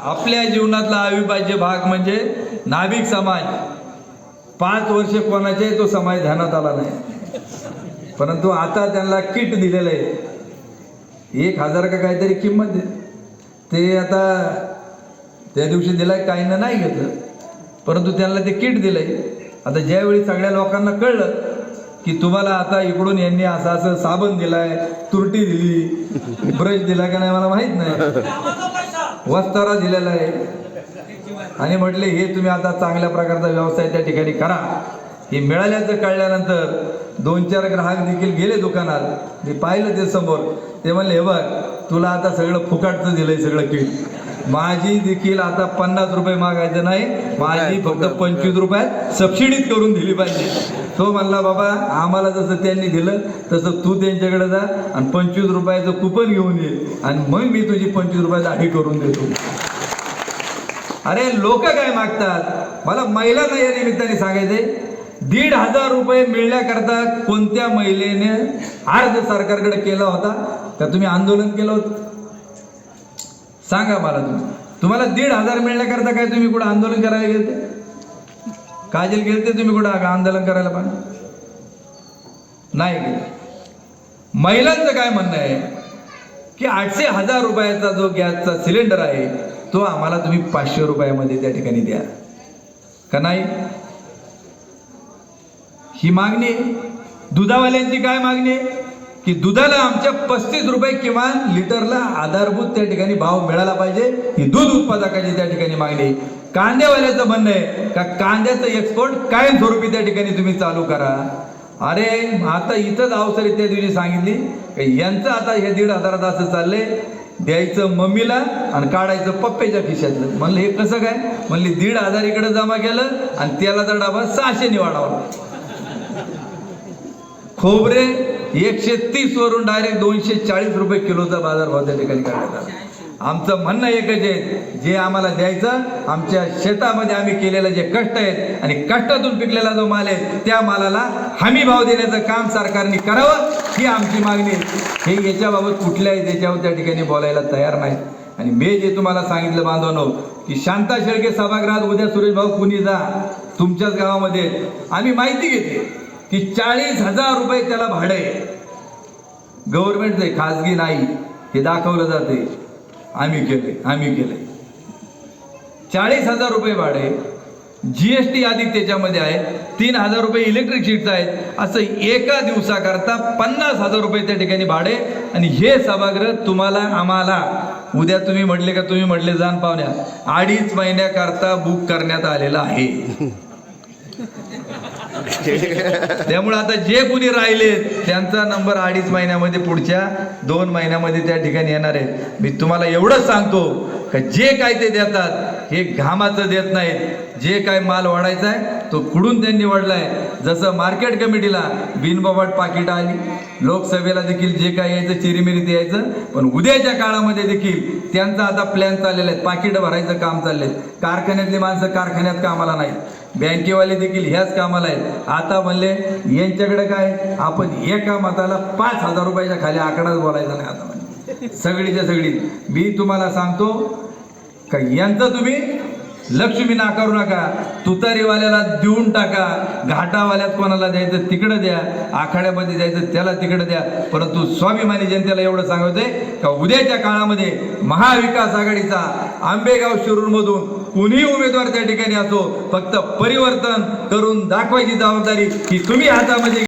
आपल्या जीवनातला अविभाज्य भाग म्हणजे नाभिक समाज. पाच वर्ष कोणाचे तो समाज ध्यानात आला नाही. परंतु आता त्यांना किट दिलेलं आहे. एक हजार का काहीतरी किंमत आहे. ते आता त्या दिवशी दिलाय काहींना नाही घेतलं. परंतु त्यांना ते किट दिलंय. आता ज्यावेळी सगळ्या लोकांना कळलं की तुम्हाला आता इकडून यांनी असं असं साबण दिलाय तुरटी दिली ब्रश दिला का नाही मला माहीत नाही. वस्तारा दिलेला आहे. आणि म्हटले हे तुम्ही आता चांगल्या प्रकारचा व्यवसाय त्या ठिकाणी करा. हे मिळाल्याचं कळल्यानंतर दोन चार ग्राहक देखील गेले दुकानात. मी पाहिलं ते समोर. ते म्हणले हे बघ तुला आता सगळं फुकाटचं दिलंय सगळं किट. माझी देखील आता पन्नास रुपये मागायचं नाही. माझी फक्त पंचवीस रुपयात सबसिडीत करून दिली पाहिजे. तो म्हणला बाबा आम्हाला जसं त्यांनी दिलं तसं तू त्यांच्याकडे जा आणि पंचवीस रुपयाचं कुपन घेऊन ये आणि मग मी तुझी पंचवीस रुपयाची आधी करून देतो. अरे लोक काय मागतात? मला महिलांना या निमित्ताने सांगायचंय दीड हजार रुपये मिळण्याकरता कोणत्या महिलेने अर्ज सरकारकडे केला होता? का तुम्ही आंदोलन केलं होतं? सांगा मला तुम्ही तुम्हाला दीड हजार मिळण्याकरता काय तुम्ही कुठं आंदोलन करायला गेलते? काजल गेलते तुम्ही कुठं आंदोलन करायला पण? नाही गेले. महिलांचं काय म्हणणं आहे? की आठशे हजार रुपयाचा जो गॅसचा सिलेंडर आहे तो आम्हाला तुम्ही पाचशे रुपयामध्ये त्या ठिकाणी द्या. का नाही? ही मागणी दुधावाल्यांची काय मागणी आहे? की दुधाला आमच्या पस्तीस रुपये किमान लिटरला आधारभूत त्या ठिकाणी भाव मिळाला पाहिजे. ही दूध उत्पादकाची त्या ठिकाणी मागणी. कांद्यावाल्याचं म्हणणं आहे का कांद्याचं एक्सपोर्ट कायमस्वरूपी त्या ठिकाणी तुम्ही चालू करा. अरे आता इथंच अवसर त्या दिवशी सांगितली. की यांचं आता हे दीड हजारात असं चाललंय. द्यायचं मम्मीला आणि काढायचं पप्पेच्या खिशातलं. म्हणलं हे कसं काय? म्हणले दीड हजार इकडे जमा केलं आणि त्याला तर डाबा सहाशे निवाडावा खोबरे एकशे तीस वरून डायरेक्ट दोनशे चाळीस रुपये किलोचा बाजारभाव त्या ठिकाणी करण्यात आला. आमचं म्हणणं एकच आहे जे आम्हाला द्यायचं आमच्या शेतामध्ये आम्ही केलेलं जे कष्ट आहेत आणि कष्टातून पिकलेला जो माल आहे त्या मालाला हमी भाव देण्याचं काम सरकारने करावं ही आमची मागणी आहे. हे याच्याबाबत कुठल्याही त्याच्यावर त्या ठिकाणी बोलायला तयार नाही आणि मी जे तुम्हाला सांगितलं बांधवनो की शांता शेळके सभागृहात उद्या सुरेश भाऊ कुणी जा तुमच्याच गावामध्ये. आम्ही माहिती घेते की चाळीस हजार रुपये त्याला भाडं. आहे गव्हर्नमेंटचे खाजगी नाही हे दाखवलं जाते. आम्ही केले आम्ही केले. चाळीस हजार रुपये भाडे टी आधी त्याच्यामध्ये आहे तीन हजार रुपये इलेक्ट्रिक शीटचं आहेत असं एका दिवसाकरता पन्नास हजार रुपये त्या ठिकाणी भाडे. आणि हे सभागृह तुम्हाला आम्हाला. उद्या तुम्ही म्हटले का तुम्ही म्हटले जाण पाहुण्या. अडीच महिन्याकरता बुक करण्यात आलेलं आहे. त्यामुळे आता जे कुणी राहिले त्यांचा नंबर अडीच महिन्यामध्ये पुढच्या दोन महिन्यामध्ये त्या ठिकाणी येणार आहे मी तुम्हाला एवढंच सांगतो का जे काय ते देतात हे घामाचं देत नाहीत. जे काय माल वाढायचा आहे तो कुडून त्यांनी वाढलाय. जसं मार्केट कमिटीला बिनबबाट पाकिट आली. लोकसभेला देखील जे काय यायचं चिरीमिरी ते यायचं पण उद्याच्या काळामध्ये देखील त्यांचा आता प्लॅन चाललेला आहे. पाकिटं भरायचं काम चाललंय. कारखान्यातली माणसं कारखान्यात कामाला नाहीत. बँकेवाले देखील ह्याच कामाला आहेत. आता म्हणले यांच्याकडे काय? आपण एका मताला पाच हजार रुपयाच्या खाली आकडाच बोलायचा नाही आता म्हणजे सगळीच्या सगळी. मी तुम्हाला सांगतो का यांचं तुम्ही लक्ष्मी नाकारू नका. तुतारीवाल्याला देऊन टाका. घाटावाल्यात कोणाला द्यायचं तिकडं द्या. आखाड्यामध्ये द्यायचं त्याला तिकडं द्या. परंतु स्वाभिमानी जनतेला एवढं सांगायचंय का उद्याच्या काळामध्ये महाविकास आघाडीचा आंबेगाव शिरूरमधून कुणीही उमेदवार त्या ठिकाणी असो फक्त परिवर्तन करून दाखवायची जबाबदारी ही तुम्ही हातामध्ये